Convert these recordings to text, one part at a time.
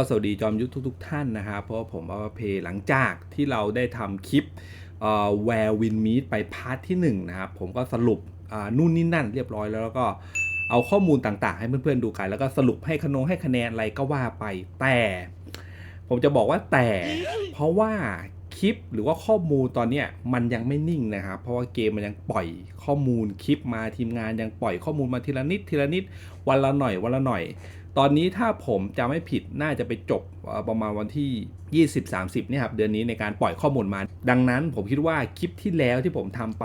ก็สวัสดีจอมยุทธทุกๆท่านนะครับเพราะว่าผมเอาเพย์หลังจากที่เราได้ทำคลิปแวร์วินมีดไปพาร์ทที่1นะครับผมก็สรุปนู่นนี่นั่นเรียบร้อยแล้วแล้วก็เอาข้อมูลต่างๆ ให้เพื่อนๆดูกัน แล้วก็สรุปให้คะนนให้คะแนนอะไรก็ว่าไปแต่ ผมจะบอกว่าแต่ เพราะว่าคลิปหรือว่าข้อมูลตอนเนี้ยมันยังไม่นิ่งนะครับเพราะว่าเกมมันยังปล่อยข้อมูลคลิปมาทีมงานยังปล่อยข้อมูลมาทีละนิดทีละนิดวันละหน่อยวันละหน่อย ตอนนี้ถ้าผมจะไม่ผิดน่าจะไปจบประมาณวันที่ 20-30เนี่ยครับเดือนนี้ในการปล่อยข้อมูลมา ดังนั้นผมคิดว่าคลิปที่แล้วที่ผมทำไป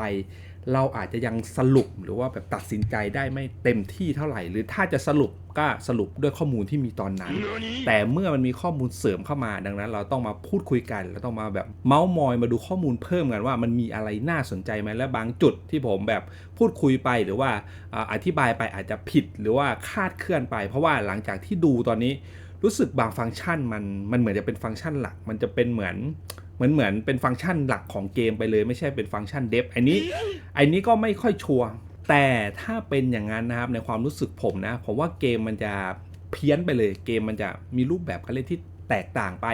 เราอาจจะยังสรุปหรือว่าแบบตัดสินใจได้ไม่เต็มที่เท่าไหร่ หรือถ้าจะสรุปก็สรุปด้วยข้อมูลที่มีตอนนั้น แต่เมื่อมันมีข้อมูลเสริมเข้ามาดังนั้น เราต้องมาพูดคุยกันเราต้องมาแบบเมาส์มอยมาดูข้อมูลเพิ่มกันว่ามันมีอะไรน่าสนใจไหมและบางจุดที่ผมแบบพูดคุยไปหรือว่าอ่าอธิบายไปอาจจะผิดหรือว่าคาดเคลื่อนไป เพราะว่าหลังจากที่ดูตอนนี้รู้สึกบางฟังก์ชันมันมันเหมือนจะเป็นฟังก์ชันหลัก มันจะเป็นเหมือนเห มือนเหมือนเป็นฟังก์ชันหลักของเกมไปเลย ไม่ใช่เป็นฟังก์ชันเดฟอันนี้อันนี้ก็ไม่ค่อยชัวร์แต่ถ้าเป็นอย่างนั้นนะครับในความรู้สึกผมนะผมว่าเกมมันจะเพี้ยนไปเลย เกมมันจะมีรูปแบบการเล่นที่แตกต่างไป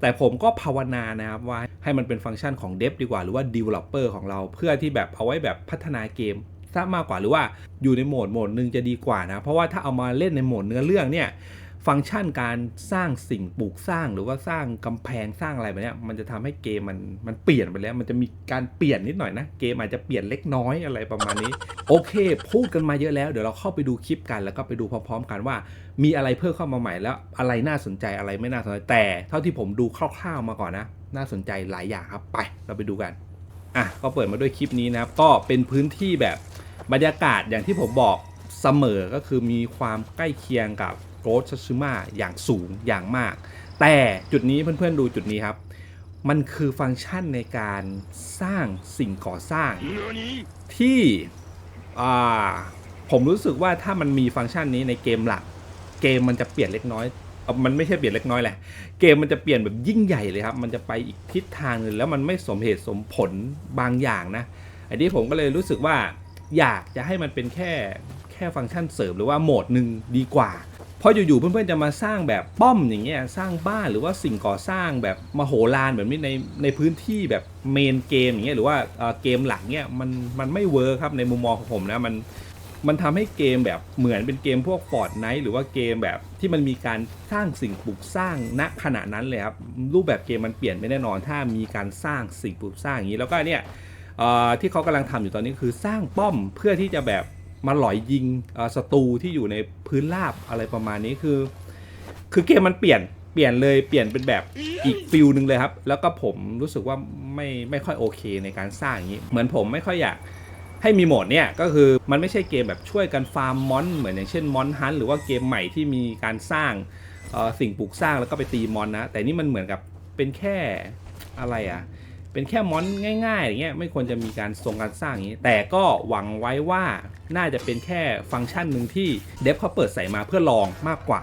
แต่ผมก็ภาวนานะครับว่าให้มันเป็นฟังก์ชันของเดฟดีกว่า หรือว่า developer ของเราเพื่อที่แบบเอาไว้แบบพัฒนาเกมซะมากกว่าหรือว่าอยู่ในโหมดโหมดหนึ่งจะดีกว่านะ เพราะว่าถ้าเอามาเล่นในโหมดเนื้อเรื่องเนี่ย ฟังก์ชันการสร้างสิ่งปลูกสร้างหรือว่าสร้างกำแพงสร้างอะไรแบบเนี้ยมันจะทำให้เกมมันมันเปลี่ยนไปแล้ว มันจะมีการเปลี่ยนนิดหน่อยนะ เกมอาจจะเปลี่ยนเล็กน้อยอะไรประมาณนี้ โอเค พูดกันมาเยอะแล้ว เดี๋ยวเราเข้าไปดูคลิปกัน แล้วก็ไปดูพร้อมๆ กันว่า มีอะไรเพิ่มเข้ามาใหม่แล้ว อะไรน่าสนใจอะไรไม่น่าสนใจแต่เท่าที่ผมดูคร่าวๆมาก่อนนะ น่าสนใจหลายอย่างครับไป เราไปดูกันอะก็เปิดมาด้วยคลิปนี้นะครับก็เป็นพื้นที่แบบบรรยากาศอย่างที่ผมบอกเสมอก็คือมีความใกล้เคียงกับ โก s ซั s ซึมาอย่างสูงอย่างมาก แต่จุดนี้เพื่อนๆดูจุดนี้ครับ มันคือฟังก์ชันในการสร้างสิ่งก่อสร้างที่อ่าผมรู้สึกว่าถ้ามันมีฟังก์ชันนี้ในเกมหลัก เกมมันจะเปลี่ยนเล็กน้อยเอ่อมันไม่ใช่เปลี่ยนเล็กน้อยแหละ เกมมันจะเปลี่ยนแบบยิ่งใหญ่เลยครับ มันจะไปอีกทิศทางหนึงแล้วมันไม่สมเหตุสมผลบางอย่างนะ อันนี้ผมก็เลยรู้สึกว่าอยากจะให้มันเป็นแค่แค่ฟังก์ชันเสริมหรือว่าโหมดหนึ่งดีกว่า เพราะอยู่ๆเพื่อนๆจะมาสร้างแบบป้อมอย่างเงี้ยสร้างบ้านหรือว่าสิ่งก่อสร้างแบบมโหฬารแบบนี้ในในพื้นที่แบบเมนเกมอย่างเงี้ยหรือว่าเกมหลักเนี้ยมันมันไม่เวิร์คครับในมุมมองของผมนะมันมันทำให้เกมแบบเหมือนเป็นเกมพวก Fortnite หรือว่าเกมแบบที่มันมีการสร้างสิ่งปลูกสร้างณขณะนั้นเลยครับรูปแบบเกมมันเปลี่ยนไม่แน่นอน ถ้ามีการสร้างสิ่งปลูกสร้างอย่างนี้แล้วก็เนี่ยที่เขากำลังทำอยู่ตอนนี้คือสร้างป้อมเพื่อที่จะแบบ มาหลอยยิงศัตรูที่อยู่ในพื้นราบอะไรประมาณนี้คือ คือเกมมันเปลี่ยนเปลี่ยนเลยเปลี่ยนเป็นแบบอีกฟิลหนึ่งเลยครับ แล้วก็ผมรู้สึกว่าไม่ไม่ค่อยโอเคในการสร้างอย่างนี้ เหมือนผมไม่ค่อยอยากให้มีโหมดเนี่ยก็คือมันไม่ใช่เกมแบบช่วยกันฟาร์มมอนเหมือนอย่างเช่นมอนฮันหรือว่าเกมใหม่ที่มีการสร้างสิ่งปลูกสร้างแล้วก็ไปตีมอนนะ แต่นี่มันเหมือนกับเป็นแค่อะไรอะ่ะ เป็นแค่มอนง่ายๆอย่างเงี้ยไม่ควรจะมีการทรงการสร้างอย่างนี้ แต่ก็หวังไว้ว่าน่าจะเป็นแค่ฟังก์ชันหนึ่งที่เดฟเขาเปิดใส่มาเพื่อลองมากกว่า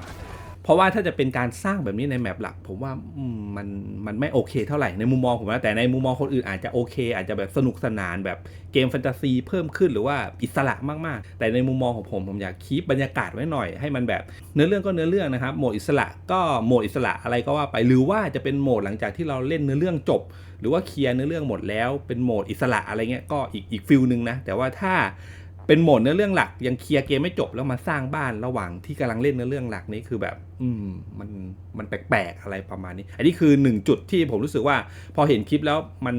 เพราะว่าถ้าจะเป็นการสร้างแบบนี้ในแมปหลัก ผมว่ามมันมันไม่โอเคเท่าไหร่ในมุมมองผมนะแต่ในมุมมองคนอื่นอาจจะโอเค อาจจะแบบสนุกสนานแบบเกมแฟนตาซีเพิ่มขึ้นหรือว่าอิสระมากๆ แต่ในมุมมองของผมผมอยากคีปบรรยากาศไว้หน่อยให้มันแบบเนื้อเรื่องก็เนื้อเรื่องนะครับโหมดอิสระก็โหมดอิสระอะไรก็ว่าไปหรือว่าจะเป็นโหมดหลังจากที่เราเล่นเนื้อเรื่องจบ หรือว่าเคลียร์เนื้อเรื่องหมดแล้วเป็นโหมดอิสระอะไรเงี้ยก็อีกอีกฟิลหนึ่งนะแต่ว่าถ้าเป็นโหมดเนื้อเรื่องหลักยังเคลียร์เกมไม่จบแล้วมาสร้างบ้านระหว่างที่กำลังเล่นเนื้อเรื่องหลักนี้คือแบบ อืมมันมันแปลกๆอะไรประมาณนี้ อันนี้คือหนึ่งจุดที่ผมรู้สึกว่า พอเห็นคลิปแล้วมัน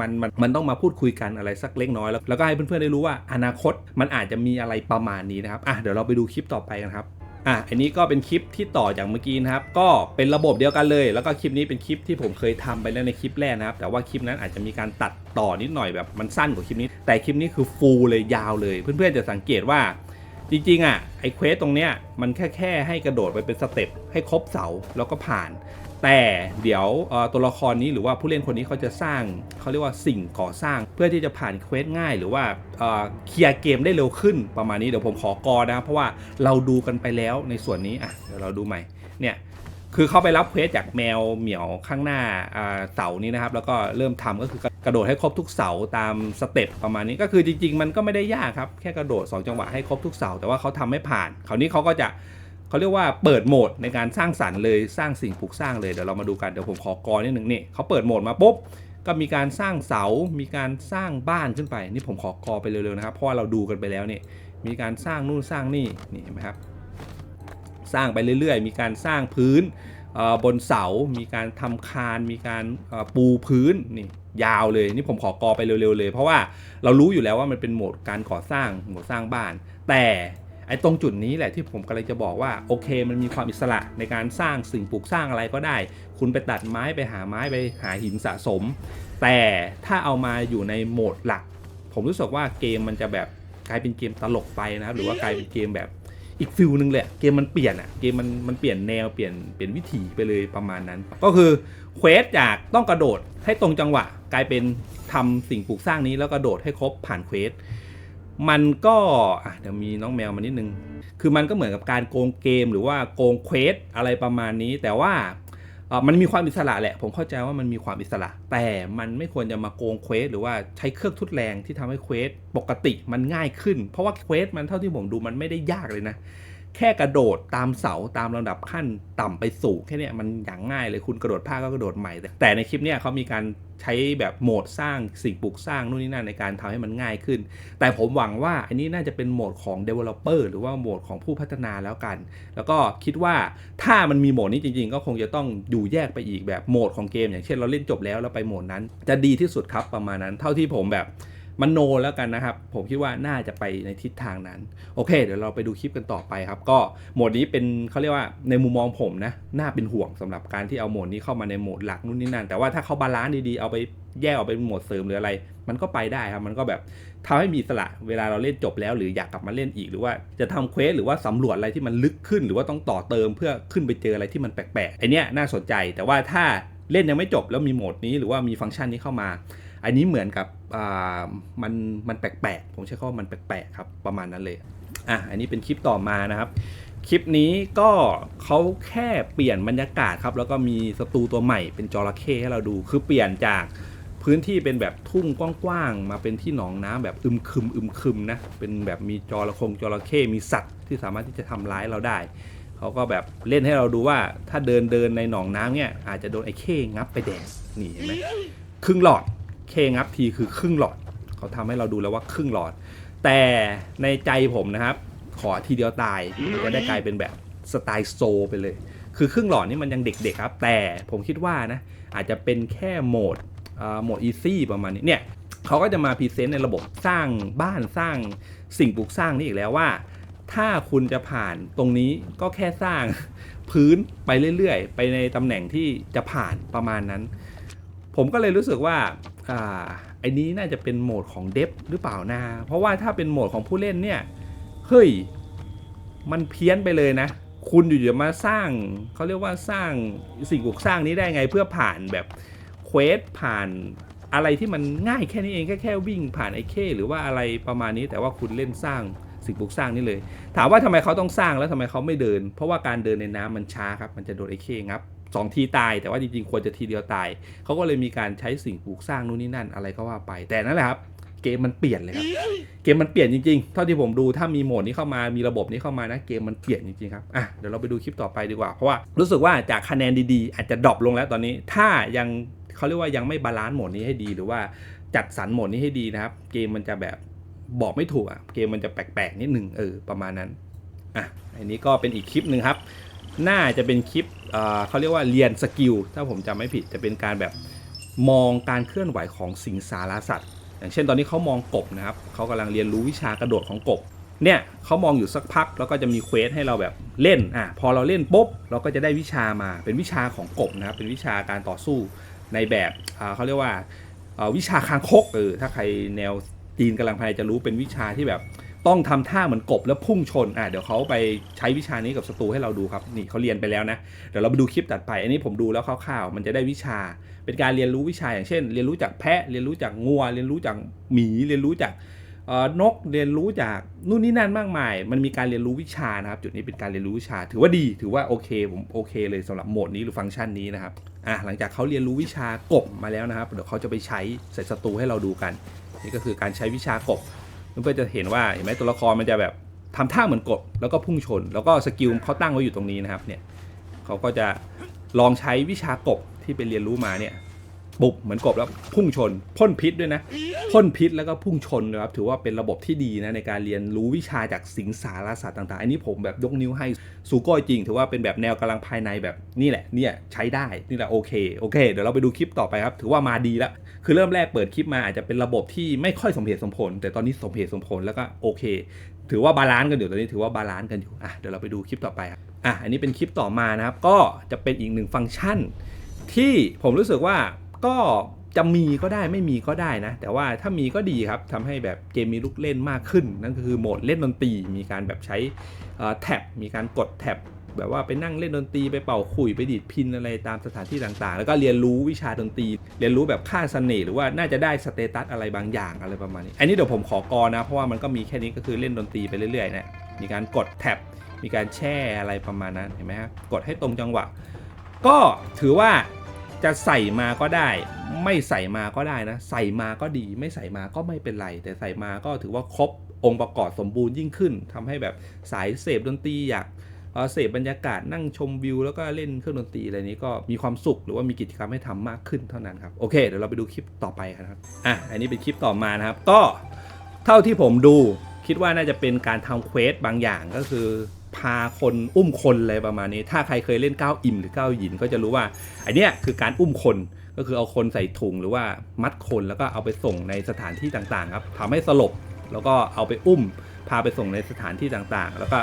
มันมันมันต้องมาพูดคุยกันอะไรสักเล็กน้อยแล้วแล้วก็ให้เพื่อนๆได้รู้ว่าอนาคตมันอาจจะมีอะไรประมาณนี้นะครับอะเดี๋ยวเราไปดูคลิปต่อไปกันครับ อะอันนี้ก็เป็นคลิปที่ต่อจากเมื่อกี้นะครับ ก็เป็นระบบเดียวกันเลย แล้วก็คลิปนี้เป็นคลิปที่ผมเคยทำไปแล้วในคลิปแรกนะครับ แต่ว่าคลิปนั้นอาจจะมีการตัดต่อนิดหน่อยแบบมันสั้นกว่าคลิปนี้ แต่คลิปนี้คือฟูลเลยยาวเลย เพื่อนๆจะสังเกตว่าจริงๆอะไอ้เควสตรงเนี้ยมันแค่แค่ให้กระโดดไปเป็นสเต็ปให้ครบเสาแล้วก็ผ่าน แต่เดี๋ยวตัวละครนี้หรือว่าผู้เล่นคนนี้เขาจะสร้างเขาเรียกว่าสิ่งก่อสร้างเพื่อที่จะผ่านเควสง่าย หรือว่าเคลียร์เกมได้เร็วขึ้นประมาณนี้เดี๋ยวผมขอกอนะเพราะว่าเราดูกันไปแล้วในส่วนนี้อะเดี๋ยวเราดูใหม่เนี่ยคือเขาไปรับเควสจากแมวเหมียวข้างหน้าอ่าเสานี้นะครับ แล้วก็เริ่มทำก็คือกระโดดให้ครบทุกเสาตามสเต็ปประมาณนี้ก็คือจริง ๆ มันก็ไม่ได้ยากครับแค่กระโดดสองจังหวะให้ครบทุกเสาแต่ว่าเขาทำไม่ผ่านคราวนี้เขาก็จะ เขาเรียกว่าเปิดโหมดในการสร้างสรรค์เลยสร้างสิ่งปลูกสร้างเลยเดี๋ยวเรามาดูกันเดี๋ยวผมขอกรนิดหนึ่งนี่เขาเปิดโหมดมาปุ๊บก็มีการสร้างเสา มีการสร้างบ้านขึ้นไป นี่ผมขอกอไปเร็วๆนะครับ เพราะว่าเราดูกันไปแล้วนี่ มีการสร้างนู่นสร้างนี่ นี่เห็นไหมครับ สร้างไปเรื่อยๆ มีการสร้างพื้นบนเสา มีการทำคาน มีการปูพื้น นี่ยาวเลย นี่ผมขอกอไปเร็วๆเลย เพราะว่าเรารู้อยู่แล้วว่ามันเป็นโหมดการก่อสร้าง โหมดสร้างบ้าน แต่ อ้ตรงจุดนี้แหละที่ผมกำลังจะบอกว่าโอเค มันมีความอิสระในการสร้างสิ่งปลูกสร้างอะไรก็ได้ คุณไปตัดไม้ไปหาไม้ไปหาหินสะสม แต่ถ้าเอามาอยู่ในโหมดหลัก ผมรู้สึกว่าเกมมันจะแบบกลายเป็นเกมตลกไปนะครับหรือว่ากลายเป็นเกมแบบอีกฟิลนึงเลยอะเกมมันเปลี่ยนอะเกมมันมันเปลี่ยนแนวเปลี่ยนเปลี่ยนวิถีไปเลยประมาณนั้น ก็คือเควสจากต้องกระโดดให้ตรงจังหวะ กลายเป็นทำสิ่งปลูกสร้างนี้แล้วกระโดดให้ครบผ่านเควส มันก็เดี๋ยวมีน้องแมวมานิดนึง คือมันก็เหมือนกับการโกงเกมหรือว่าโกงเควสอะไรประมาณนี้ แต่ว่ามันมีความอิสระแหละ ผมเข้าใจว่ามันมีความอิสระ แต่มันไม่ควรจะมาโกงเควสหรือว่าใช้เครื่องทุดแรงที่ทำให้เควสปกติมันง่ายขึ้น เพราะว่าเควสมันเท่าที่ผมดูมันไม่ได้ยากเลยนะ แค่กระโดดตามเสาตามลำดับขั้นต่ำไปสู่แค่นี้มันอย่างง่ายเลยคุณกระโดดผ้าก็กระโดดใหม่ แต่ในคลิปเนี้ยเขามีการใช้แบบโหมดสร้างสิ่งปลูกสร้างนู่นนี่นั่นในการทำให้มันง่ายขึ้น แต่ผมหวังว่าอันนี้น่าจะเป็นโหมดของ developer หรือว่าโหมดของผู้พัฒนาแล้วกัน แล้วก็คิดว่าถ้ามันมีโหมดนี้จริง ๆ ก็คงจะต้องอยู่แยกไปอีกแบบโหมดของเกม อย่างเช่นเราเล่นจบแล้วแล้วไปโหมดนั้น จะดีที่สุดครับประมาณนั้น เท่าที่ผมแบบ มันโนแล้วกันนะครับ ผมคิดว่าน่าจะไปในทิศทางนั้น โอเค เดี๋ยวเราไปดูคลิปกันต่อไปครับ ก็โหมดนี้เป็นเขาเรียกว่าในมุมมองผมนะน่าเป็นห่วงสำหรับการที่เอาโหมดนี้เข้ามาในโหมดหลักนู่นนี่นั่นแต่ว่าถ้าเขาบาลานซ์ดีๆเอาไปแยกออกเป็นโหมดเสริมหรืออะไร มันก็ไปได้ครับ มันก็แบบทำให้มีสละเวลาเราเล่นจบแล้ว หรืออยากกลับมาเล่นอีกหรือว่าจะทำเควสหรือว่าสำรวจอะไรที่มันลึกขึ้น หรือว่าต้องต่อเติมเพื่อขึ้นไปเจออะไรที่มันแปลกๆไอเนี้ยน่าสนใจแต่ว่าถ้าเล่นยังไม่จบแล้วมีโหมดนี้หรือว่ามีฟังก์ชันนี้เข้ามา อันนี้เหมือนกับมันมันแปลกๆ ผมใช้คำว่ามันแปลกๆครับประมาณนั้นเลยอะอันนี้เป็นคลิปต่อมานะครับ คลิปนี้ก็เขาแค่เปลี่ยนบรรยากาศครับ แล้วก็มีสตูตัวใหม่เป็นจระเข้ให้เราดูคือเปลี่ยนจากพื้นที่เป็นแบบทุ่งกว้างๆ มาเป็นที่หนองน้ำแบบอึมครึมอึมครึมนะ เป็นแบบมีจระคงจระเข้มีสัตว์ที่สามารถที่จะทำร้ายเราได้ เขาก็แบบเล่นให้เราดูว่าถ้าเดินเดินในหนองน้ำเนี่ยอาจจะโดนไอ้เข้งับไปแดกนี่เห็นไหมครึ่งหลอด เคงับทีคือครึ่งหลอด เขาทำให้เราดูแล้วว่าครึ่งหลอด แต่ในใจผมนะครับ ขอทีเดียวตายมันจะได้กลายเป็นแบบสไตล์โซไปเลย คือครึ่งหลอดนี่มันยังเด็กๆครับ แต่ผมคิดว่านะ อาจจะเป็นแค่โหมดอ่าโหมดอีซี่ประมาณนี้เนี่ยเขาก็จะมาพรีเซนต์ในระบบสร้างบ้านสร้างสิ่งปลูกสร้างนี่อีกแล้วว่า ถ้าคุณจะผ่านตรงนี้ก็แค่สร้างพื้นไปเรื่อยๆ ไปในตำแหน่งที่จะผ่านประมาณนั้น ผมก็เลยรู้สึกว่า อ่าไอ้นี้น่าจะเป็นโหมดของเดฟหรือเปล่านะ เพราะว่าถ้าเป็นโหมดของผู้เล่นเนี่ย เฮ้ย มันเพี้ยนไปเลยนะ คุณอยู่จะมาสร้าง เขาเรียกว่าสร้างสิ่งปลูกสร้างนี้ได้ไงเพื่อผ่านแบบเควสผ่านอะไรที่มันง่ายแค่นี้เองแค่แค่วิ่งผ่านไอ้เคหรือว่าอะไรประมาณนี้แต่ว่าคุณเล่นสร้างสิ่งปลูกสร้างนี่เลย ถามว่าทำไมเขาต้องสร้างแล้วทำไมเขาไม่เดิน เพราะว่าการเดินในน้ำมันช้าครับมันจะโดนไอ้เคงับ สองทีตาย แต่ว่าจริงๆ ควรจะทีเดียวตาย เขาก็เลยมีการใช้สิ่งปลูกสร้างนู่นนี่นั่นอะไรก็ว่าไป แต่นั่นแหละครับ เกมมันเปลี่ยนเลยครับ เกมมันเปลี่ยนจริงๆ เท่าที่ผมดูถ้ามีโหมดนี้เข้ามา มีระบบนี้เข้ามานะ เกมมันเปลี่ยนจริงๆครับ อะ เดี๋ยวเราไปดูคลิปต่อไปดีกว่า เพราะว่ารู้สึกว่าจากคะแนนดีๆ อาจจะดรอปลงแล้วตอนนี้ ถ้ายังเขาเรียกว่ายังไม่บาลานซ์โหมดนี้ให้ดี หรือว่าจัดสรรโหมดนี้ให้ดีนะครับ เกมมันจะแบบบอกไม่ถูกอะ เกมมันจะแปลกๆนิดหนึ่งเออประมาณนั้น อะ อันนี้ก็เป็นอีกคลิปหนึ่งครับ น่าจะเป็นคลิป เขาเรียกว่าเรียนสกิลถ้าผมจำไม่ผิดจะเป็นการแบบมองการเคลื่อนไหวของสิงสารสัตว์ อย่างเช่นตอนนี้เขามองกบนะครับเขากำลังเรียนรู้วิชากระโดดของกบเนี่ยเขามองอยู่สักพักแล้วก็จะมีเควสให้เราแบบเล่นอะพอเราเล่นปุ๊บเราก็จะได้วิชามาเป็นวิชาของกบนะครับเป็นวิชาการต่อสู้ในแบบเขาเรียกว่าวิชาคางคกเออถ้าใครแนวจีนกำลังภายจะรู้เป็นวิชาที่แบบ ต้องทำท่าเหมือนกบแล้วพุ่งชน อะเดี๋ยวเขาไปใช้วิชานี้กับศัตรูให้เราดูครับ นี่เขาเรียนไปแล้วนะ เดี๋ยวเราไปดูคลิปตัดไป อันนี้ผมดูแล้วคร่าวๆ มันจะได้วิชา เป็นการเรียนรู้วิชาอย่างเช่น เรียนรู้จากแพะ เรียนรู้จากงัว เรียนรู้จากหมี เรียนรู้จากนก เรียนรู้จากนู่นนี่นั่นมากมาย มันมีการเรียนรู้วิชานะครับ จุดนี้เป็นการเรียนรู้วิชา ถือว่าดี ถือว่าโอเค ผมโอเคเลยสำหรับโหมดนี้หรือฟังก์ชันนี้นะครับ อะหลังจากเขาเรียนรู้วิชากบมาแล้วนะครับ เดี๋ยวเขาจะไปใช้ใส่ศัตรูให้เราดูกัน นี่ก็คือการใช้วิชากบ เพื่อนจะเห็นว่าเห็นไหมตัวละครมันจะแบบทำท่าเหมือนกบแล้วก็พุ่งชน แล้วก็สกิลเขาตั้งไว้อยู่ตรงนี้นะครับเนี่ยเขาก็จะลองใช้วิชากบที่ไปเรียนรู้มาเนี่ย บุบเหมือนกบแล้วพุ่งชนพ่นพิษด้วยนะพ่นพิษแล้วก็พุ่งชนนะครับถือว่าเป็นระบบที่ดีนะในการเรียนรู้วิชาจากสิงสารสัตว์ต่างๆ อันนี้ผมแบบยกนิ้วให้ซูก้อยจริง ถือว่าเป็นแบบแนวกำลังภายในแบบนี่แหละเนี่ยใช้ได้นี่แหละโอเคโอเค เดี๋ยวเราไปดูคลิปต่อไปครับถือว่ามาดีแล้ว คือเริ่มแรกเปิดคลิปมาอาจจะเป็นระบบที่ไม่ค่อยสมเหตุสมผล แต่ตอนนี้สมเหตุสมผลแล้วก็โอเค ถือว่าบาลานซ์กันอยู่ตอนนี้ถือว่าบาลานซ์กันอยู่อะเดี๋ยวเราไปดูคลิปต่อไปครับอะอันนี้เป็นคลิปต่อมานะครับก็จะเป็นอีกหนึ่งฟังก์ชัน ที่ผมรู้สึกว่า ก็จะมีก็ได้ไม่มีก็ได้นะ แต่ว่าถ้ามีก็ดีครับทำให้แบบเกมมีลูกเล่นมากขึ้น นั่นก็คือโหมดเล่นดนตรี มีการแบบใช้แท็บมีการกดแท็บแบบว่าไปนั่งเล่นดนตรีไปเป่าขลุ่ยไปดีดพินอะไรตามสถานที่ต่างๆ แล้วก็เรียนรู้วิชาดนตรี เรียนรู้แบบค่าเสน่ห์หรือว่าน่าจะได้สเตตัสอะไรบางอย่างอะไรประมาณนี้ อันนี้เดี๋ยวผมขอกอนะ เพราะว่ามันก็มีแค่นี้ก็คือเล่นดนตรีไปเรื่อยๆนะมีการกดแท็บมีการแช่อะไรประมาณนั้นเห็นไหมครับกดให้ตรงจังหวะ ก็ถือว่า จะใส่มาก็ได้ ไม่ใส่มาก็ได้นะ ใส่มาก็ดี ไม่ใส่มาก็ไม่เป็นไร แต่ใส่มาก็ถือว่าครบองค์ประกอบสมบูรณ์ยิ่งขึ้นทำให้แบบสายเสพดนตรีอยากเสพบรรยากาศนั่งชมวิว แล้วก็เล่นเครื่องดนตรีอะไรนี้ก็มีความสุขหรือว่ามีกิจกรรมให้ทำมากขึ้นเท่านั้นครับโอเคเดี๋ยวเราไปดูคลิปต่อไปครับอะอันนี้เป็นคลิปต่อมานะครับ ก็เท่าที่ผมดูคิดว่าน่าจะเป็นการทำเควสบางอย่างก็คือ พาคนอุ้มคนอะไรประมาณนี้ ถ้าใครเคยเล่นก้าวอิ่มหรือก้าวหยินก็จะรู้ว่าไอเนี้ยคือการอุ้มคนก็คือเอาคนใส่ถุงหรือว่ามัดคนแล้วก็เอาไปส่งในสถานที่ต่างๆครับทำให้สลบแล้วก็เอาไปอุ้ม พาไปส่งในสถานที่ต่างๆ แล้วก็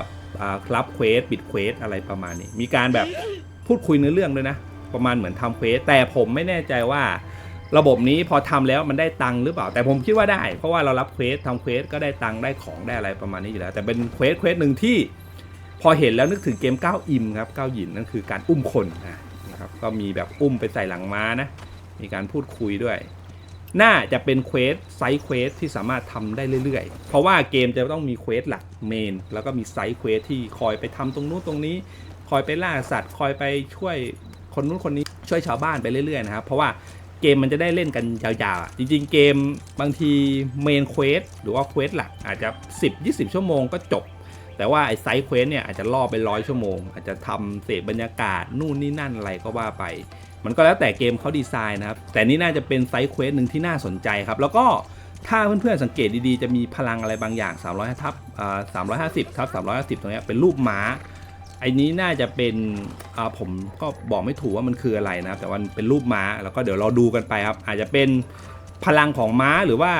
รับเควสปิดเควสอะไรประมาณนี้ มีการแบบพูดคุยเนื้อเรื่องด้วยนะ ประมาณเหมือนทำเควสแต่ผมไม่แน่ใจว่าระบบนี้พอทำแล้วมันได้ตังค์หรือเปล่า แต่ผมคิดว่าได้ เพราะว่าเรารับเควสทำเควสก็ได้ตังค์ได้ของได้อะไรประมาณนี้อยู่แล้ว แต่เป็นเควสเควสหนึ่งที่ พอเห็นแล้วนึกถึงเกมก้าวอิมครับก้าวหยินนั่นคือการอุ้มคนนะครับก็มีแบบอุ้มไปใส่หลังม้านะมีการพูดคุยด้วย น่าจะเป็นเควสไซส์เควสที่สามารถทำได้เรื่อยๆ เพราะว่าเกมจะต้องมีเควสหลักเมนแล้วก็มีไซส์เควสที่คอยไปทำตรงนู้นตรงนี้ คอยไปล่าสัตว์ คอยไปช่วยคนนู้นคนนี้ช่วยชาวบ้านไปเรื่อยๆนะครับเพราะว่าเกมมันจะได้เล่นกันยาวๆ จริงๆ เกมบางทีเมนเควสหรือว่าเควสหลักอาจจะ 10-20 ชั่วโมงก็จบ แต่ว่าไอ้ไซส์เควสเนี่ยอาจจะล่อไปร้อยชั่วโมง อาจจะทำเสพบรรยากาศนู่นนี่นั่นอะไรก็ว่าไป มันก็แล้วแต่เกมเขาดีไซน์นะครับ แต่นี่น่าจะเป็นไซส์เควสหนึ่งที่น่าสนใจครับ แล้วก็ถ้าเพื่อนๆสังเกตดีๆ จะมีพลังอะไรบางอย่าง 300ทับอ่า350ทับ350ตรงนี้เป็นรูปม้าไอ้นี้น่าจะเป็นอ่าผมก็บอกไม่ถูกว่ามันคืออะไรนะครับแต่ว่ามันเป็นรูปม้าแล้วก็เดี๋ยวเราดูกันไปครับ อาจจะเป็นพลังของม้าหรือว่า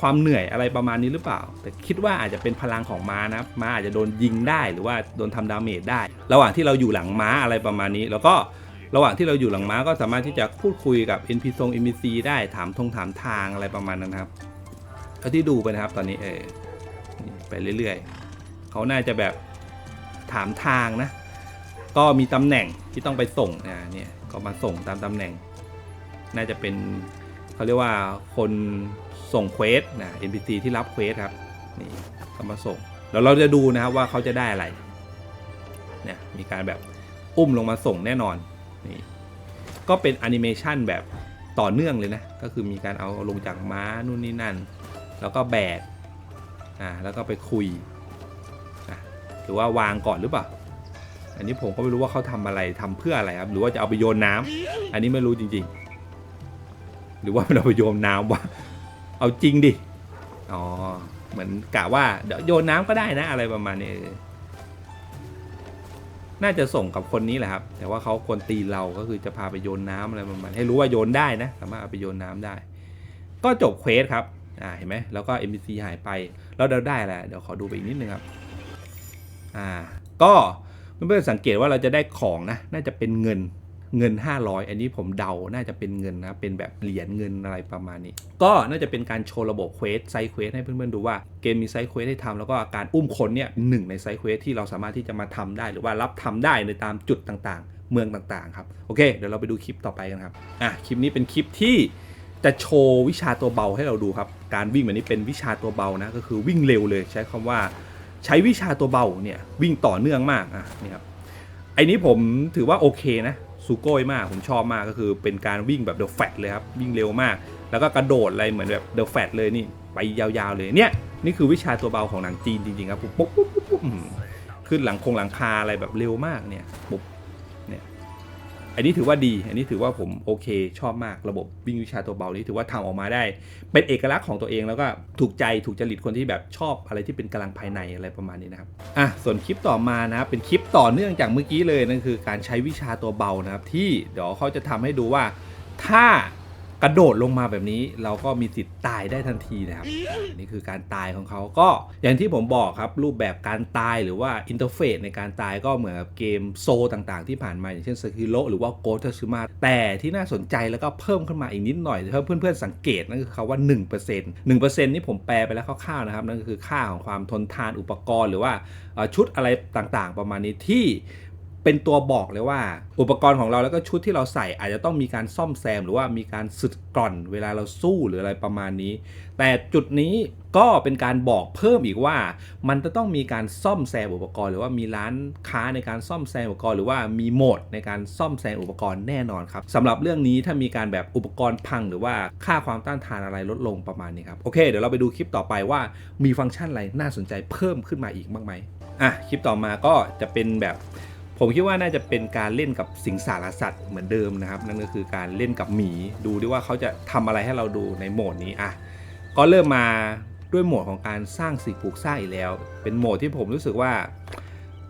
ความเหนื่อยอะไรประมาณนี้หรือเปล่า แต่คิดว่าอาจจะเป็นพลังของม้านะม้าอาจจะโดนยิงได้หรือว่าโดนทำดาเมจได้ ระหว่างที่เราอยู่หลังม้าอะไรประมาณนี้ แล้วก็ระหว่างที่เราอยู่หลังม้าก็สามารถที่จะพูดคุยกับ NPC ทรง NPC ได้ถามทงถามทางอะไรประมาณนั้นครับเท่าที่ดูไปนะครับตอนนี้เออไปเรื่อยๆเขาน่าจะแบบถามทางนะ ก็มีตำแหน่งที่ต้องไปส่งนะเนี่ยก็มาส่งตามตำแหน่ง น่าจะเป็นเขาเรียกว่าคน ส่งเควสนะ NPC ที่รับเควสครับนี่ก็มาส่งแล้วเราจะดูนะครับว่าเขาจะได้อะไรเนี่ยมีการแบบอุ้มลงมาส่งแน่นอนนี่ก็เป็นแอนิเมชันแบบต่อเนื่องเลยนะ ก็คือมีการเอาลงจากม้านู่นนี่นั่น แล้วก็แบกอ่าแล้วก็ไปคุยอะหรือว่าวางก่อนหรือเปล่า อันนี้ผมก็ไม่รู้ว่าเขาทำอะไรทำเพื่ออะไรครับ หรือว่าจะเอาไปโยนน้ำอันนี้ไม่รู้จริง ๆ หรือว่าเอาไปโยนน้ำวะ เอาจริงดิ อ๋อ เหมือนกะว่าเดี๋ยวโยนน้ำก็ได้นะอะไรประมาณนี้ น่าจะส่งกับคนนี้แหละครับ แต่ว่าเขาควรตีเราก็คือจะพาไปโยนน้ำอะไรประมาณนี้ให้รู้ว่าโยนได้นะ สามารถเอาไปโยนน้ำได้ ก็จบเควสครับ อ่า เห็นไหมแล้วก็ NPC หายไป แล้วเราได้แหละเดี๋ยวขอดูไปอีกนิดนึงครับ อ่า ก็เพื่อนๆสังเกตว่าเราจะได้ของนะ น่าจะเป็นเงิน เงิน 500 อันนี้ผมเดา น่าจะเป็นเงินนะ เป็นแบบเหรียญเงินอะไรประมาณนี้ ก็น่าจะเป็นการโชว์ระบบเควสไซเควสให้เพื่อนๆดูว่าเกมมีไซเควสให้ทำแล้วก็การอุ้มคนเนี่ยหนึ่งในไซเควสที่เราสามารถที่จะมาทำได้ หรือว่ารับทำได้ในตามจุดต่างๆ เมืองต่างๆ ครับ โอเค เดี๋ยวเราไปดูคลิปต่อไปกันครับ อะ คลิปนี้เป็นคลิปที่จะโชว์วิชาตัวเบาให้เราดูครับ การวิ่งแบบนี้เป็นวิชาตัวเบานะ ก็คือวิ่งเร็วเลย ใช้คำว่า ใช้วิชาตัวเบาเนี่ยวิ่งต่อเนื่องมาก อะ นี่ครับ ไอ้นี้ผมถือว่าโอเคนะ ซูโก้ยมาก ผมชอบมากก็คือเป็นการวิ่งแบบเดอะแฟตเลยครับ วิ่งเร็วมาก แล้วก็กระโดดอะไรเหมือนแบบเดอะแฟตเลยนี่ ไปยาวๆเลยเนี่ย นี่คือวิชาตัวเบาของหนังจีนจริงๆครับปุ๊บปุ๊บปุ๊บปุ๊บขึ้นหลังคงหลังคาอะไรแบบเร็วมากเนี่ยปุ๊บเนี่ย อันนี้ถือว่าดี อันนี้ถือว่าผมโอเคชอบมากระบบวิ่งวิชาตัวเบานี้ถือว่าทำออกมาได้ เป็นเอกลักษณ์ของตัวเองแล้วก็ถูกใจถูกจริตคนที่แบบชอบอะไรที่เป็นกำลังภายในอะไรประมาณนี้นะครับอะส่วนคลิปต่อมานะครับเป็นคลิปต่อเนื่องจากเมื่อกี้เลยนั่นคือการใช้วิชาตัวเบานะครับที่เดี๋ยวเขาจะทำให้ดูว่าถ้า กระโดดลงมาแบบนี้เราก็มีสิทธิ์ตายได้ทันทีนะครับนี่คือการตายของเขาก็อย่างที่ผมบอกครับรูปแบบการตายหรือว่าอินเทอร์เฟซในการตายก็เหมือนกับเกมโซต่างๆ ที่ผ่านมาอย่างเช่นสกิโลหรือว่าโกเทซึมาแต่ที่น่าสนใจแล้วก็เพิ่มขึ้นมาอีกนิดหน่อยถ้าเพื่อนๆสังเกตนั่นคือคาว่า 1% 1%นี่ผมแปลไปแล้วคร่าวๆนะครับนั่นก็คือค่าของความทนทานอุปกรณ์ หรือว่าชุดอะไรต่างๆ ประมาณนี้ที่ เป็นตัวบอกเลยว่า อุปกรณ์ของเราแล้วก็ชุดที่เราใส่อาจจะต้องมีการซ่อมแซม หรือว่ามีการสึกกร่อนเวลาเราสู้หรืออะไรประมาณนี้ แต่จุดนี้ก็เป็นการบอกเพิ่มอีกว่า มันจะต้องมีการซ่อมแซมอุปกรณ์ หรือว่ามีร้านค้าในการซ่อมแซมอุปกรณ์หรือว่ามีโหมดในการซ่อมแซมอุปกรณ์แน่นอนครับสำหรับเรื่องนี้ถ้ามีการแบบอุปกรณ์พังหรือว่าค่าความต้านทานอะไรลดลงประมาณนี้ครับโอเคเดี๋ยวเราไปดูคลิปต่อไปว่ามีฟังก์ชันอะไรน่าสนใจเพิ่มขึ้นมาอีกบ้างไหมอะคลิปต่อมาก็จะเป็นแบบ ผมคิดว่าน่าจะเป็นการเล่นกับสิงสารสัตว์เหมือนเดิมนะครับ นั่นก็คือการเล่นกับหมีดูดิว่าเขาจะทำอะไรให้เราดูในโหมดนี้อะก็เริ่มมาด้วยโหมดของการสร้างสิ่งปลูกสร้างอีกแล้ว เป็นโหมดที่ผมรู้สึกว่า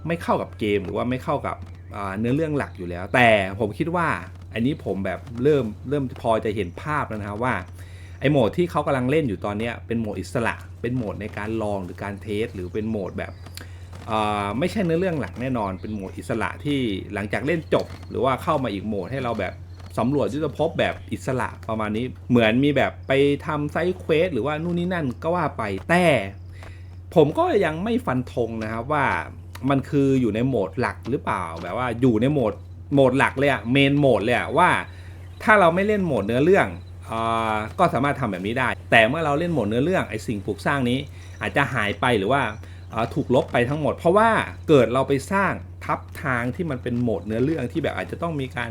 ไม่เข้ากับเกมหรือว่าไม่เข้ากับเนื้อเรื่องหลักอยู่แล้ว แต่ผมคิดว่าอันนี้ผมแบบเริ่มเริ่มพอจะเห็นภาพแล้วนะครับว่าไอโหมดที่เขากำลังเล่นอยู่ตอนนี้เป็นโหมดอิสระ เป็นโหมดในการลองหรือการเทสหรือเป็นโหมดแบบ ไม่ใช่เนื้อเรื่องหลักแน่นอนเป็นโหมดอิสระที่หลังจากเล่นจบ หรือว่าเข้ามาอีกโหมดให้เราแบบสำรวจยุทธภพแบบอิสระประมาณนี้เหมือนมีแบบไปทำไซด์เควสหรือว่านู่นนี่นั่นก็ว่าไปแต่ผมก็ยังไม่ฟันธงนะครับว่ามันคืออยู่ในโหมดหลักหรือเปล่า แบบว่าอยู่ในโหมดโหมดหลักเลยอะเมนโหมดเลยอะว่า ถ้าเราไม่เล่นโหมดเนื้อเรื่องอก็สามารถทำแบบนี้ได้ แต่เมื่อเราเล่นโหมดเนื้อเรื่องไอสิ่งปลูกสร้างนี้ อาจจะหายไปหรือว่า ถูกลบไปทั้งหมด เพราะว่าเกิดเราไปสร้างทับทางที่มันเป็นโหมดเนื้อเรื่องที่แบบอาจจะต้องมีการ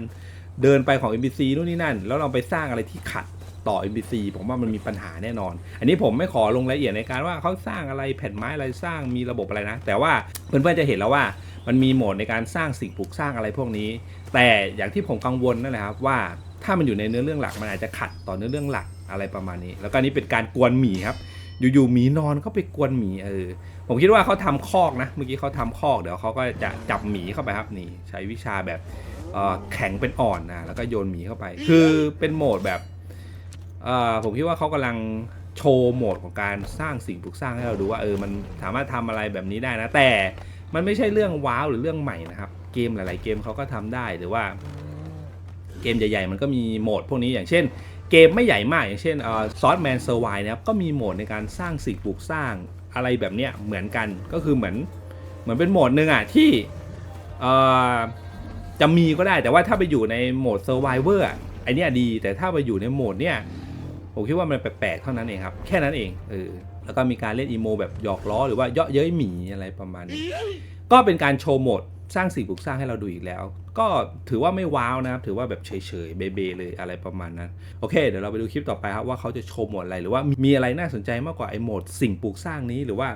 เดินไปของ NPC นู่นนี่นั่น แล้วเราไปสร้างอะไรที่ขัดต่อ NPC ผมว่ามันมีปัญหาแน่นอน อันนี้ผมไม่ขอลงรายละเอียดในการว่าเขาสร้างอะไรแผ่นไม้อะไรสร้างมีระบบอะไรนะ แต่ว่าเพื่อนๆจะเห็นแล้วว่ามันมีโหมดในการสร้างสิ่งปลูกสร้างอะไรพวกนี้ แต่อย่างที่ผมกังวลนั่นแหละครับว่าถ้ามันอยู่ในเนื้อเรื่องหลักมันอาจจะขัดต่อเนื้อเรื่องหลักอะไรประมาณนี้ แล้วก็นนี้เป็นการกวนหมีครับ อยู่ๆหมีนอนก็ไปกวนหมีเออ ผมคิดว่าเขาทำคอกนะ เมื่อกี้เขาทำคอกเดี๋ยวเขาก็จะจับหมีเข้าไปครับนี่ ใช้วิชาแบบแข็งเป็นอ่อนนะแล้วก็โยนหมีเข้าไป คือเป็นโหมดแบบผมคิดว่าเขากำลังโชว์โหมดของการสร้างสิ่งปลูกสร้างให้เราดูว่าเออมันสามารถทำอะไรแบบนี้ได้นะ แต่มันไม่ใช่เรื่องว้าวหรือเรื่องใหม่นะครับ เกมหลาย ๆ เกมเขาก็ทำได้หรือว่า เกมใหญ่ ๆ มันก็มีโหมดพวกนี้อย่างเช่น เกมไม่ใหญ่มากอย่างเช่นซอสแมนเซอร์ไวนะครับก็มีโหมดในการสร้างสิ่งปลูกสร้าง อะไรแบบเนี้ยเหมือนกันก็คือเหมือนเหมือนเป็นโหมดหนึ่งอะที่จะมีก็ได้แต่ว่าถ้าไปอยู่ในโหมดเซอร์ไวเวอร์ไอเนี้ยดี แต่ถ้าไปอยู่ในโหมดเนี้ยผมคิดว่ามันแปลกๆเท่านั้นเองครับ แค่นั้นเองเออแล้วก็มีการเล่นอีโมแบบหยอกล้อหรือว่าเยาะเย้ยหมีอะไรประมาณนี้ก็เป็นการโชว์โหมด สร้างสิ่งปลูกสร้างให้เราดูอีกแล้ว ก็ถือว่าไม่ว้าวนะครับ ถือว่าแบบเฉยๆเบๆเลยอะไรประมาณนั้น โอเค เดี๋ยวเราไปดูคลิปต่อไปครับว่าเขาจะโชว์หมดอะไร หรือว่ามีอะไรน่าสนใจมากกว่าไอ้โหมดสิ่งปลูกสร้างนี้หรือว่า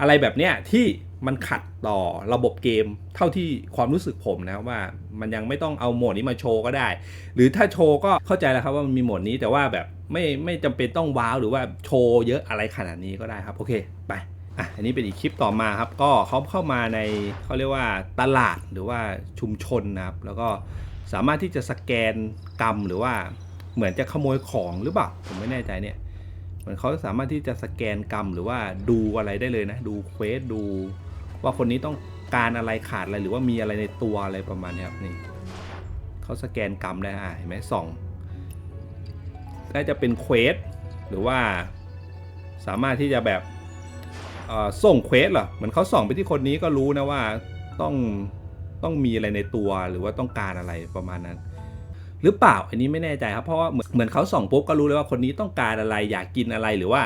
อะไรแบบเนี้ยที่มันขัดต่อระบบเกม เท่าที่ความรู้สึกผมนะว่ามันยังไม่ต้องเอาโหมดนี้มาโชว์ก็ได้ หรือถ้าโชว์ก็เข้าใจแล้วครับว่ามันมีโหมดนี้แต่ว่าแบบไม่ไม่จำเป็นต้องว้าวหรือว่าโชว์เยอะอะไรขนาดนี้ก็ได้ครับ โอเค ไป อะอันนี้เป็นอีกคลิปต่อมาครับ ก็เขาเข้ามาในเขาเรียกว่าตลาดหรือว่าชุมชนนะครับ แล้วก็สามารถที่จะสแกนกรรมหรือว่าเหมือนจะขโมยของหรือเปล่าผมไม่แน่ใจเนี่ยเหมือนเขาสามารถที่จะสแกนกรรมหรือว่าดูอะไรได้เลยนะ ดูเควสดู ว่าคนนี้ต้องการอะไรขาดอะไรหรือว่ามีอะไรในตัวอะไรประมาณนี้ครับนี่เขาสแกนกรรมได้อะเห็นไหมส่องน่าจะเป็นเควสหรือว่าสามารถที่จะแบบ ส่งเควสเหรอเหมือนเขาส่องไปที่คนนี้ก็รู้นะว่าต้องต้องมีอะไรในตัวหรือว่าต้องการอะไรประมาณนั้น หรือเปล่าอันนี้ไม่แน่ใจครับเพราะว่าเหมือนเหมือนเขาส่องปุ๊บก็รู้เลยว่าคนนี้ต้องการอะไรอยากกินอะไรหรือว่า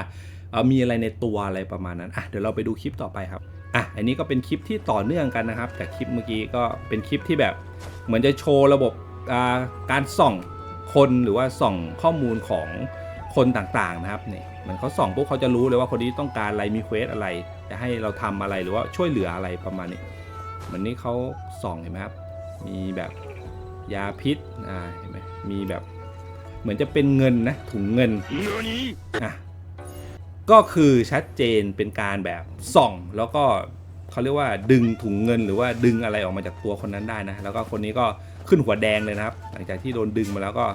มีอะไรในตัวอะไรประมาณนั้นอะเดี๋ยวเราไปดูคลิปต่อไปครับอะอันนี้ก็เป็นคลิปที่ต่อเนื่องกันนะครับแต่คลิปเมื่อกี้ก็เป็นคลิปที่แบบเหมือนจะโชว์ระบบการส่องคนหรือว่าส่องข้อมูลของคนต่างๆนะครับนี่ มันเขาส่องปุ๊บเขาจะรู้เลยว่าคนนี้ต้องการอะไรมีเควสอะไร จะให้เราทำอะไรหรือว่าช่วยเหลืออะไรประมาณนี้เหมือนนี้เขาส่องเห็นไหมครับมีแบบยาพิษอ่าเห็นไหมมีแบบเหมือนจะเป็นเงินนะถุงเงินอะก็คือชัดเจนเป็นการแบบส่อง แล้วก็เขาเรียกว่าดึงถุงเงิน หรือว่าดึงอะไรออกมาจากตัวคนนั้นได้นะแล้วก็คนนี้ก็ขึ้นหัวแดงเลยนะครับ หลังจากที่โดนดึงมาแล้วก็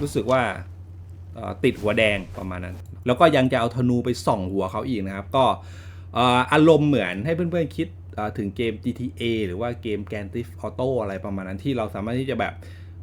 รู้สึกว่าเอ่อติดหัวแดงประมาณนั้น แล้วก็ยังจะเอาธนูไปส่องหัวเขาอีกนะครับ ก็อารมณ์เหมือนให้เพื่อนๆคิดถึงเกม GTA หรือว่าเกม Grand Theft Auto อะไรประมาณนั้นที่เราสามารถที่จะแบบ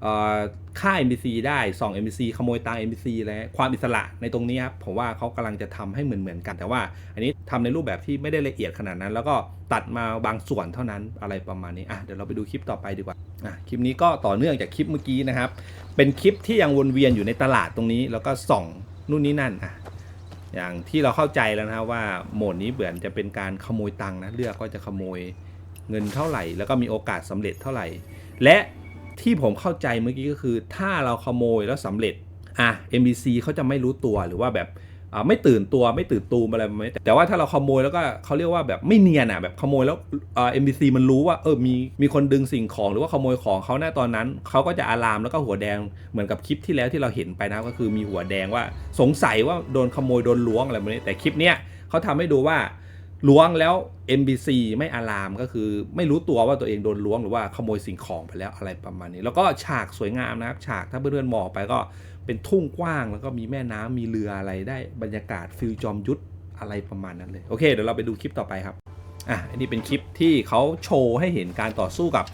เอ่อฆ่า NPC ได้ส่อง NPC ขโมยตัง NPC อะไรความอิสระในตรงนี้ครับผมว่าเขากำลังจะทำให้เหมือนเหมือนๆกัน แต่ว่า อันนี้ทำในรูปแบบที่ไม่ได้ละเอียดขนาดนั้น แล้วก็ตัดมาบางส่วนเท่านั้นอะไรประมาณนี้อะเดี๋ยวเราไปดูคลิปต่อไปดีกว่าอะคลิปนี้ก็ต่อเนื่องจากคลิปเมื่อกี้นะครับ เป็นคลิปที่ยังวนเวียนอยู่ในตลาดตรงนี้ แล้วก็ส่อง นู่นนี่นั่นอะอย่างที่เราเข้าใจแล้วนะว่าโหมดนี้เหมือนจะเป็นการขโมยตังค์นะเลือกก็จะขโมยเงินเท่าไหร่ แล้วก็มีโอกาสสำเร็จเท่าไหร่ และที่ผมเข้าใจเมื่อกี้ก็คือ ถ้าเราขโมยแล้วสำเร็จอะ MBC เขาจะไม่รู้ตัวหรือว่าแบบ ไม่ตื่นตัวไม่ตื่นตูมอะไรประมาณนี้แต่ว่าถ้าเราขโมยแล้วก็เขาเรียกว่าแบบไม่เนียนอะแบบขโมยแล้วเอ่า NPC มันรู้ว่าเออมีมีคนดึงสิ่งของหรือว่าขโมยของเขาหน้าตอนนั้นเขาก็จะอะลามแล้วก็หัวแดงเหมือนกับคลิปที่แล้วที่เราเห็นไปนะก็คือมีหัวแดงว่าสงสัยว่าโดนขโมยโดนล้วงอะไรแบบนี้แต่คลิปเนี้ยเขาทำให้ดูว่าล้วงแล้ว NPC ไม่อะลามก็คือไม่รู้ตัวว่าตัวเองโดนล้วงหรือว่าขโมยสิ่งของไปแล้วอะไรประมาณนี้ แล้วก็ฉากสวยงามนะครับ ฉากถ้าเพื่อนๆมองไปก็ เป็นทุ่งกว้างแล้วก็มีแม่น้ำมีเรืออะไรได้บรรยากาศฟิลจอมยุทธอะไรประมาณนั้นเลย โอเค เดี๋ยวเราไปดูคลิปต่อไปครับอะอันนี้เป็นคลิปที่เขาโชว์ให้เห็นการต่อสู้กับ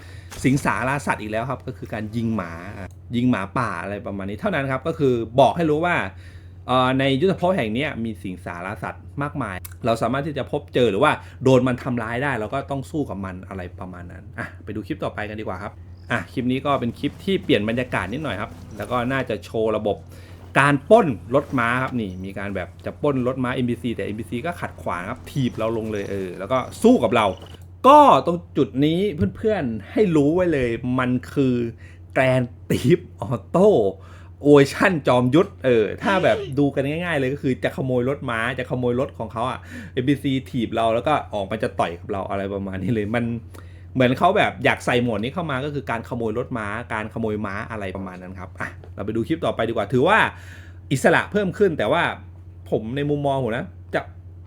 สิงสาราสัตว์อีกแล้วครับ ก็คือการยิงหมายิงหมาป่าอะไรประมาณนี้ เท่านั้นครับก็คือบอกให้รู้ว่าในยุทธภพแห่งนี้มีสิงสารสัตว์มากมาย เราสามารถที่จะพบเจอหรือว่าโดนมันทำร้ายได้ เราก็ต้องสู้กับมันอะไรประมาณนั้นอะไปดูคลิปต่อไปกันดีกว่าครับ อะคลิปนี้ก็เป็นคลิปที่เปลี่ยนบรรยากาศนิดหน่อยครับ แล้วก็น่าจะโชว์ระบบการป้นรถม้าครับนี่มีการแบบจะป้นรถม้า NPC แต่ NPC ก็ขัดขวางครับถีบเราลงเลยเออแล้วก็สู้กับเรา ก็ตรงจุดนี้เพื่อนๆให้รู้ไว้เลยมันคือแกรนตีฟออโต้เวอร์ชั่นจอมยุทธเออถ้าแบบดูกันง่าย ๆ เลยก็คือจะขโมยรถม้าจะขโมยรถของเขาอะ NPC ถีบเราแล้วก็ออกมาจะต่อยกับเราอะไรประมาณนี้เลยมัน เหมือนเขาแบบอยากใส่หมวดนี้เข้ามาก็คือการขโมยรถม้า การขโมยม้าอะไรประมาณนั้นครับอะเราไปดูคลิปต่อไปดีกว่า ถือว่าอิสระเพิ่มขึ้นแต่ว่าผมในมุมมองผมนะจะ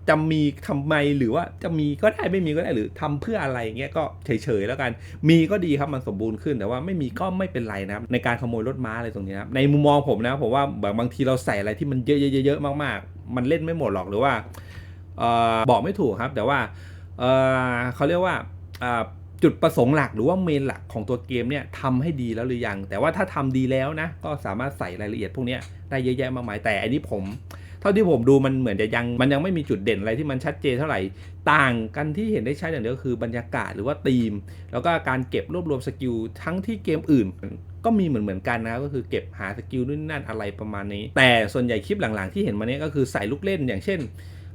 จะมีทำไมหรือว่าจะมีก็ได้ไม่มีก็ได้หรือทำเพื่ออะไรเงี้ยก็เฉยๆแล้วกัน มีก็ดีครับมันสมบูรณ์ขึ้น แต่ว่าไม่มีก็ไม่เป็นไรนะครับในการขโมยรถม้าอะไรตรงนี้นะครับในมุมมองผมนะผมว่าแบบบางทีเราใส่อะไรที่มันเยอะๆๆมากๆ มันเล่นไม่หมดหรอกหรือว่าออบอกไม่ถูกครับ แต่ว่าเออเขาเรียกว่า จุดประสงค์หลักหรือว่าเมนหลักของตัวเกมเนี่ยทำให้ดีแล้วหรือยัง แต่ว่าถ้าทำดีแล้วนะ ก็สามารถใส่รายละเอียดพวกนี้ได้เยอะแยะมากมายแต่อันนี้ผม เท่าที่ผมดูมันเหมือนจะยังมันยังไม่มีจุดเด่นอะไรที่มันชัดเจนเท่าไหร่ต่างกันที่เห็นได้ชัดอย่างเดียวก็คือบรรยากาศหรือว่าธีม แล้วก็การเก็บรวบรวมสกิลทั้งที่เกมอื่นก็มีเหมือนเหมือนๆกันนะก็คือเก็บหาสกิลนู่นนนั่นอะไรประมาณนี้ แต่ส่วนใหญ่คลิปหลังๆที่เห็นมาเนี้ยก็คือใส่ลูกเล่นอย่างเช่น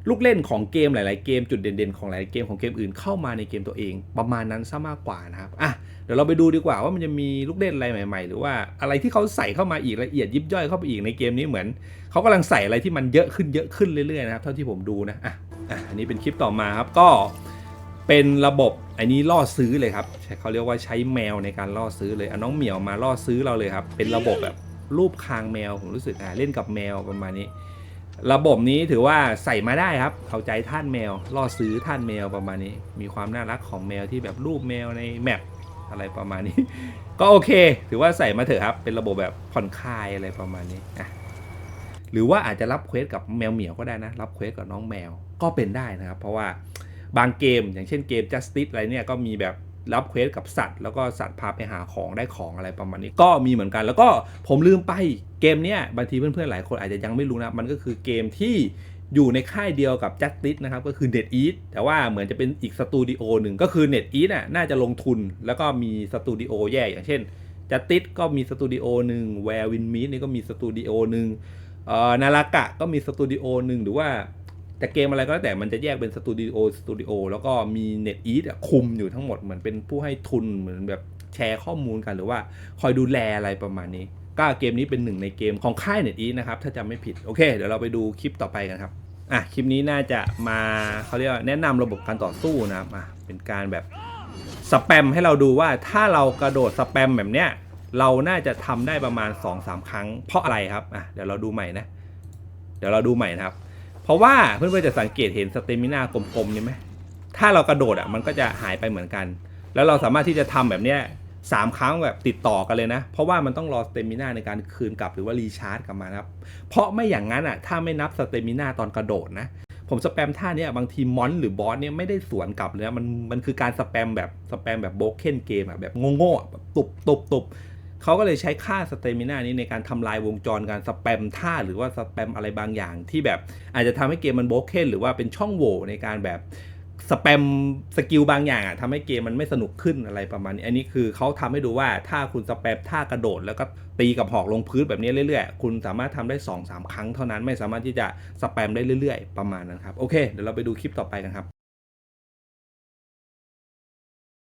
ลูกเล่นของเกมหลาย ๆ เกมจุดเด่น ๆ ของหลายเกมของเกมอื่นเข้ามาในเกมตัวเอง ประมาณนั้นซะมากกว่านะครับอะเดี๋ยวเราไปดูดีกว่าว่ามันจะมีลูกเล่นอะไรใหม่ ๆ หรือว่าอะไรที่เขาใส่เข้ามาอีกละเอียดยิบย่อยเข้าไปอีกในเกมนี้เหมือนเขากำลังใส่อะไรที่มันเยอะขึ้นเยอะขึ้นเรื่อย ๆ นะครับเท่าที่ผมดูนะอะอะอันนี้เป็นคลิปต่อมาครับก็เป็นระบบอันนี้ล่อซื้อเลยครับเขาเรียกว่าใช้แมวในการล่อซื้อเลยเอาน้องเหมียวมาล่อซื้อเราเลยครับเป็นระบบแบบรูปคางแมวผมรู้สึกอะเล่นกับแมวประมาณนี้ ระบบนี้ถือว่าใส่มาได้ครับเข้าใจท่านแมวล่อซื้อท่านแมวประมาณนี้ มีความน่ารักของแมวที่แบบรูปแมวในแมปอะไรประมาณนี้ ก็โอเค ถือว่าใส่มาเถอะครับ เป็นระบบแบบผ่อนคลายอะไรประมาณนี้อะหรือว่าอาจจะรับเควสกับแมวเหมียวก็ได้นะ รับเควสกับน้องแมวก็เป็นได้นะครับ เพราะว่าบางเกมอย่างเช่นเกม Justice อะไรเนี่ยก็มีแบบ รับเควสกับสัตว์ แล้วก็สัตว์พาไปหาของได้ของอะไรประมาณนี้ ก็มีเหมือนกัน แล้วก็ผมลืมไปเกมเนี้ยบางทีเพื่อนๆหลายคนอาจจะยังไม่รู้นะมันก็คือเกมที่อยู่ในค่ายเดียวกับ Justice นะครับ ก็คือ Net Eat แต่ว่าเหมือนจะเป็นอีกสตูดิโอหนึ่งก็คือ Net Eat น่ะน่าจะลงทุนแล้วก็มีสตูดิโอแยกอย่างเช่น Justice ก็มีสตูดิโอหนึ่ง Where Win Meet นี่ก็มีสตูดิโอหนึ่งเอ่อนาฬากะก็มีสตูดิโอหนึ่งหรือว่า แต่เกมอะไรก็แล้วแต่มันจะแยกเป็นสตูดิโอสตูดิโอแล้วก็มีเน็ตอีทคุมอยู่ทั้งหมดเหมือนเป็นผู้ให้ทุนเหมือนแบบแชร์ข้อมูลกันหรือว่าคอยดูแลอะไรประมาณนี้ ก็เกมนี้เป็นหนึ่งในเกมของค่ายเน็ตอีนะครับ ถ้าจำไม่ผิด โอเค เดี๋ยวเราไปดูคลิปต่อไปกันครับอะคลิปนี้น่าจะมาเขาเรียกว่าแนะนำระบบการต่อสู้นะครับอะเป็นการแบบสแปมให้เราดูว่าถ้าเรากระโดดสแปมแบบเนี้ยเราน่าจะทำได้ประมาณ 2-3 ครั้งเพราะอะไรครับอะเดี๋ยวเราดูใหม่นะ เดี๋ยวเราดูใหม่นะครับ ราะว่าเพื่อนๆจะสังเกตเห็นสเตมินากลมๆนี่ไหมถ้าเรากระโดดอะมันก็จะหายไปเหมือนกัน แล้วเราสามารถที่จะทำแบบเนี้ยสามครั้งแบบติดต่อกันเลยนะ เพราะว่ามันต้องรอสเตมินาในการคืนกลับหรือว่ารีชาร์จกลับมานะครับ เพราะไม่อย่างนั้นอะถ้าไม่นับสเตมินาตอนกระโดดนะ ผมสแปมท่าเนี้ยบางทีมอนหรือบอสเนี่ยไม่ได้สวนกลับเลยนะมันมันคือการสแปมแบบสแปมแบบโบเกนเกมอะแบบโง่ๆแบบตุบตุบตุบ เขาก็เลยใช้ค่าสเตมินานี้ในการทำลายวงจรการสแปมท่าหรือว่าสแปมอะไรบางอย่าง ที่แบบอาจจะทำให้เกมมันโบกเกนหรือว่าเป็นช่องโหว่ในการแบบสแปมสกิลบางอย่างอะทำให้เกมมันไม่สนุกขึ้นอะไรประมาณนี้ อันนี้คือเขาทำให้ดูว่าถ้าคุณสแปมท่ากระโดด แล้วก็ตีกับหอกลงพื้นแบบนี้เรื่อยๆ คุณสามารถทำได้ 2-3 ครั้งเท่านั้นไม่สามารถที่จะสแปมได้เรื่อยๆ ประมาณนั้นครับ โอเค เดี๋ยวเราไปดูคลิปต่อไปกันครับ